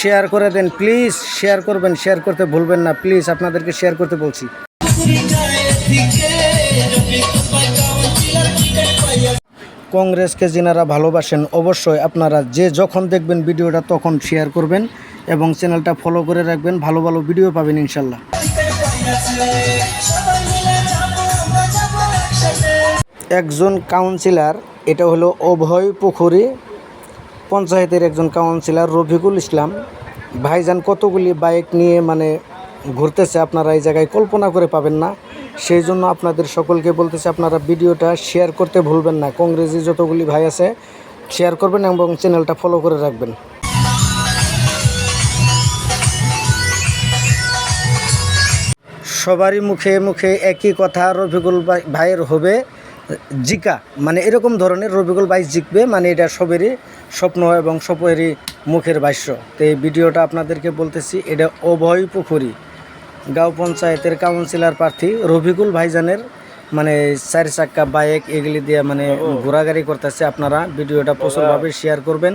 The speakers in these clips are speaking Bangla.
শেয়ার করে দেন প্লিজ শেয়ার করবেন শেয়ার করতে ভুলবেন না প্লিজ আপনাদেরকে শেয়ার করতে বলছি। কংগ্রেসকে যিনারা ভালোবাসেন, অবশ্যই আপনারা যে যখন দেখবেন ভিডিওটা তখন শেয়ার করবেন এবং চ্যানেলটা ফলো করে রাখবেন, ভালো ভালো ভিডিও পাবেন ইনশাল্লাহ। একজন কাউন্সিলর এটা হলো অভয় পুখুরি। পঞ্চায়েতের একজন কাউন্সিলর রফিকুল ইসলাম, ভাইজান, কতগুলি বাইক নিয়ে মানে ঘুরতেছে? আপনারা এই জায়গায় কল্পনা করে পাবেন না। সেই জন্য আপনাদের সকলকে বলতেছে, আপনারা ভিডিওটা শেয়ার করতে ভুলবেন না। কংগ্রেসি যতগুলি ভাই আছে, শেয়ার করবেন এবং চ্যানেলটা ফলো করে রাখবেন। সবারই মুখে মুখে একই কথা, রফিকুল ভাই- ভাইয়ের হবে। জিকা মানে এরকম ধরনের রফিকুল ভাই জিকবে মানে এটা সবেরই স্বপ্ন এবং সবেরই মুখের ভাষ্য। তো এই ভিডিওটা আপনাদেরকে বলতেছি এটা অভয় পুকুরি গাঁও পঞ্চায়েতের কাউন্সিলর প্রার্থী রফিকুল ভাইজানের মানে চার চাক্কা বাইক এগুলি দিয়ে মানে ঘোরাঘুরি করতেছে। আপনারা ভিডিওটা প্রচুরভাবে শেয়ার করবেন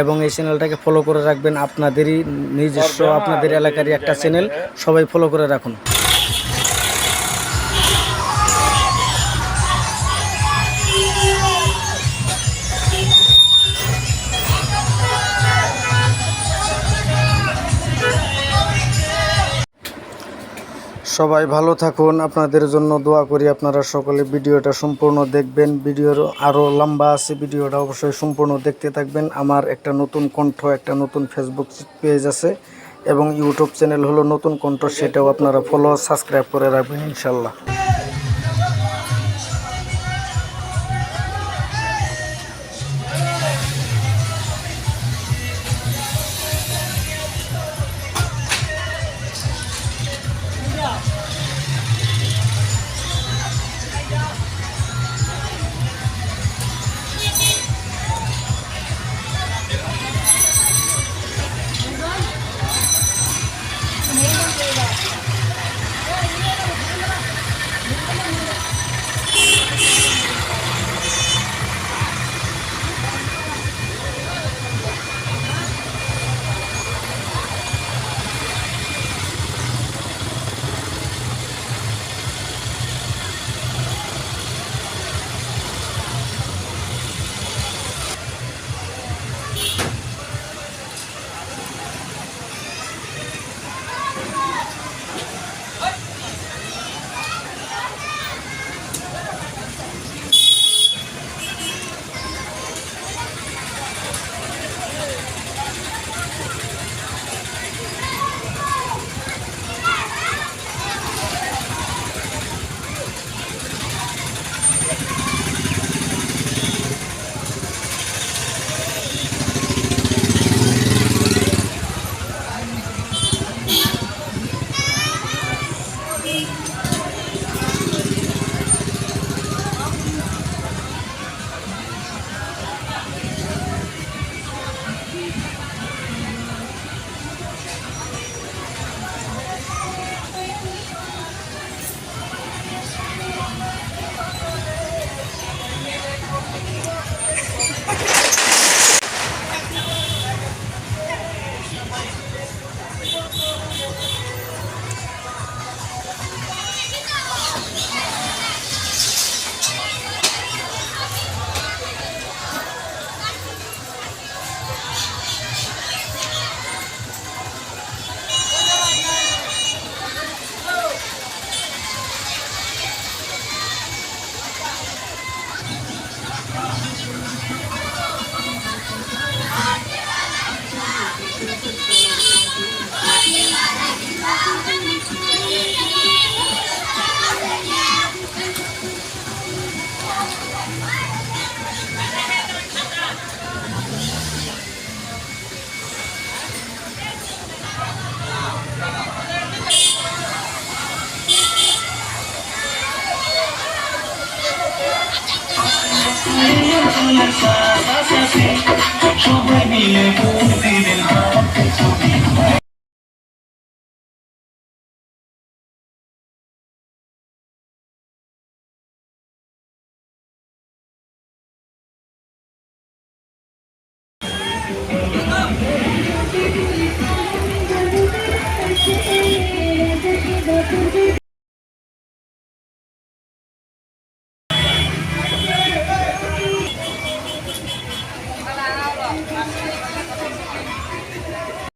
এবং এই চ্যানেলটাকে ফলো করে রাখবেন। আপনাদেরই নিজস্ব আপনাদের এলাকারই একটা চ্যানেল সবাই ফলো করে রাখুন। সবাই ভালো থাকুন। আপনাদের জন্য দোয়া করি আপনারা সকলে ভিডিওটা সম্পূর্ণ দেখবেন। ভিডিওর আরও লম্বা আছে, ভিডিওটা অবশ্যই সম্পূর্ণ দেখতে থাকবেন। আমার একটা নতুন কণ্ঠ, একটা নতুন ফেসবুক পেজ আছে এবং ইউটিউব চ্যানেল হলো নতুন কণ্ঠ, সেটাও আপনারা ফলো সাবস্ক্রাইব করে রাখবেন ইনশাল্লাহ। সবাই মিলে মন্দিরের হাতে ছবি